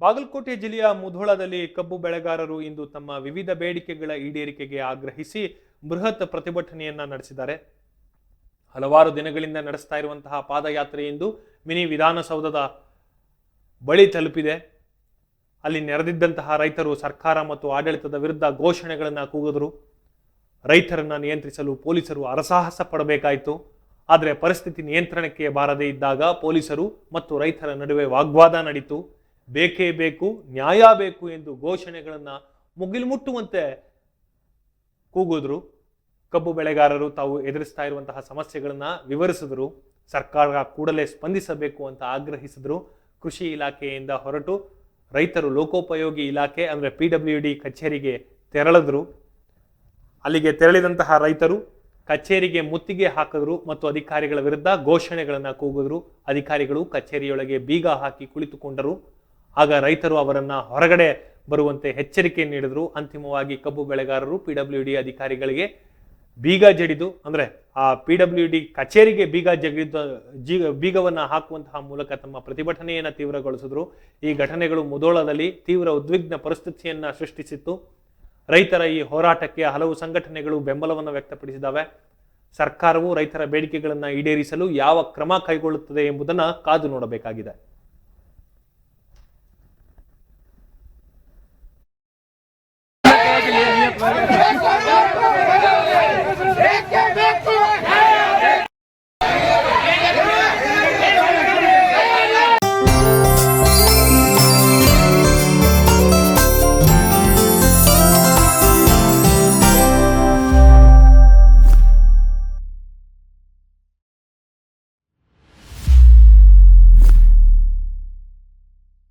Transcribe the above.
ಬಾಗಲಕೋಟೆ ಜಿಲ್ಲೆಯ ಮುಧೋಳದಲ್ಲಿ ಕಬ್ಬು ಬೆಳೆಗಾರರು ಇಂದು ತಮ್ಮ ವಿವಿಧ ಬೇಡಿಕೆಗಳ ಈಡೇರಿಕೆಗೆ ಆಗ್ರಹಿಸಿ ಬೃಹತ್ ಪ್ರತಿಭಟನೆಯನ್ನ ನಡೆಸಿದ್ದಾರೆ. ಹಲವಾರು ದಿನಗಳಿಂದ ನಡೆಸ್ತಾ ಇರುವಂತಹ ಪಾದಯಾತ್ರೆ ಇಂದು ಮಿನಿ ವಿಧಾನಸೌಧದ ಬಳಿ ತಲುಪಿದೆ. ಅಲ್ಲಿ ನೆರೆದಿದ್ದಂತಹ ರೈತರು ಸರ್ಕಾರ ಮತ್ತು ಆಡಳಿತದ ವಿರುದ್ಧ ಘೋಷಣೆಗಳನ್ನು ಕೂಗಿದ್ರು. ರೈತರನ್ನ ನಿಯಂತ್ರಿಸಲು ಪೊಲೀಸರು ಅರಸಾಹಸ ಪಡಬೇಕಾಯಿತು. ಆದರೆ ಪರಿಸ್ಥಿತಿ ನಿಯಂತ್ರಣಕ್ಕೆ ಬಾರದೇ ಇದ್ದಾಗ ಪೊಲೀಸರು ಮತ್ತು ರೈತರ ನಡುವೆ ವಾಗ್ವಾದ ನಡೀತು. ಬೇಕೇ ಬೇಕು, ನ್ಯಾಯ ಬೇಕು ಎಂದು ಘೋಷಣೆಗಳನ್ನು ಮುಗಿಲು ಮುಟ್ಟುವಂತೆ ಕೂಗಿದ್ರು. ಕಬ್ಬು ಬೆಳೆಗಾರರು ತಾವು ಎದುರಿಸ್ತಾ ಇರುವಂತಹ ಸಮಸ್ಯೆಗಳನ್ನ ವಿವರಿಸಿದ್ರು. ಸರ್ಕಾರ ಕೂಡಲೇ ಸ್ಪಂದಿಸಬೇಕು ಅಂತ ಆಗ್ರಹಿಸಿದ್ರು. ಕೃಷಿ ಇಲಾಖೆಯಿಂದ ಹೊರಟು ರೈತರು ಲೋಕೋಪಯೋಗಿ ಇಲಾಖೆ ಅಂದರೆ ಪಿ ಡಬ್ಲ್ಯೂ ಡಿ ಕಚೇರಿಗೆ ತೆರಳಿದ್ರು. ಅಲ್ಲಿಗೆ ತೆರಳಿದಂತಹ ರೈತರು ಕಚೇರಿಗೆ ಮುತ್ತಿಗೆ ಹಾಕಿದ್ರು ಮತ್ತು ಅಧಿಕಾರಿಗಳ ವಿರುದ್ಧ ಘೋಷಣೆಗಳನ್ನು ಕೂಗಿದ್ರು. ಅಧಿಕಾರಿಗಳು ಕಚೇರಿಯೊಳಗೆ ಬೀಗ ಹಾಕಿ ಕುಳಿತುಕೊಂಡರು. ಆಗ ರೈತರು ಅವರನ್ನು ಹೊರಗಡೆ ಬರುವಂತೆ ಎಚ್ಚರಿಕೆ ನೀಡಿದ್ರು. ಅಂತಿಮವಾಗಿ ಕಬ್ಬು ಬೆಳೆಗಾರರು ಪಿ ಡಬ್ಲ್ಯೂ ಡಿ ಅಧಿಕಾರಿಗಳಿಗೆ ಬೀಗ ಜಡಿದು, ಅಂದರೆ ಆ ಪಿ ಡಬ್ಲ್ಯೂ ಡಿ ಕಚೇರಿಗೆ ಬೀಗ ಜಗಿದ, ಜೀ, ಬೀಗವನ್ನ ಹಾಕುವಂತಹ ಮೂಲಕ ತಮ್ಮ ಪ್ರತಿಭಟನೆಯನ್ನು ತೀವ್ರಗೊಳಿಸಿದ್ರು. ಈ ಘಟನೆಗಳು ಮುದೋಳದಲ್ಲಿ ತೀವ್ರ ಉದ್ವಿಗ್ನ ಪರಿಸ್ಥಿತಿಯನ್ನು ಸೃಷ್ಟಿಸಿತ್ತು. ರೈತರ ಈ ಹೋರಾಟಕ್ಕೆ ಹಲವು ಸಂಘಟನೆಗಳು ಬೆಂಬಲವನ್ನು ವ್ಯಕ್ತಪಡಿಸಿದ್ದಾವೆ. ಸರ್ಕಾರವು ರೈತರ ಬೇಡಿಕೆಗಳನ್ನು ಈಡೇರಿಸಲು ಯಾವ ಕ್ರಮ ಕೈಗೊಳ್ಳುತ್ತದೆ ಎಂಬುದನ್ನು ಕಾದು ನೋಡಬೇಕಾಗಿದೆ.